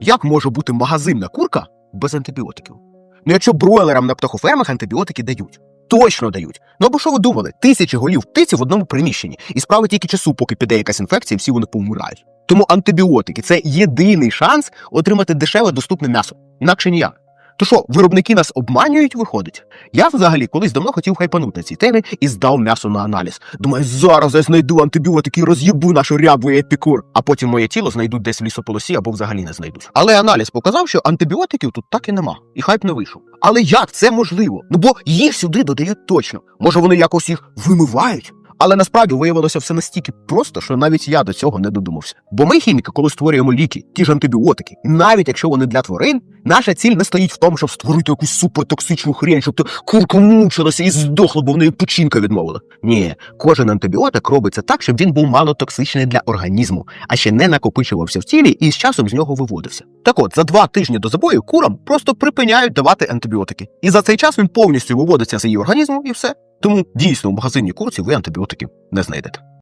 Як може бути магазинна курка без антибіотиків? Ну, якщо бройлерам на птахофермах антибіотики дають. Точно дають. Ну або що ви думали? Тисячі голів птиці в одному приміщенні. І справи тільки часу, поки піде якась інфекція, і всі вони помирають. Тому антибіотики це єдиний шанс отримати дешеве доступне м'ясо. Інакше ніяк. То що, виробники нас обманюють, виходить? Я взагалі колись давно хотів хайпанути на цій темі і здав м'ясо на аналіз. Думаю, зараз я знайду антибіотики і роз'їбу нашу рябу епікур. А потім моє тіло знайдуть десь в лісополосі або взагалі не знайдуть. Але аналіз показав, що антибіотиків тут так і нема, і хайп не вийшов. Але як це можливо? Ну бо їх сюди додають точно. Може вони якось їх вимивають? Але насправді виявилося все настільки просто, що навіть я до цього не додумався. Бо ми, хіміки, коли створюємо ліки, ті ж антибіотики, і навіть якщо вони для тварин, наша ціль не стоїть в тому, щоб створити якусь супертоксичну хрень, щоб то курка мучилася і здохла, бо в неї печінка відмовила. Ні, кожен антибіотик робиться так, щоб він був малотоксичний для організму, а ще не накопичувався в тілі і з часом з нього виводився. Так от, за два тижні до забою курам просто припиняють давати антибіотики. І за цей час він повністю виводиться з її організму і все. Тому дійсно в магазині курці ви антибіотиків не знайдете.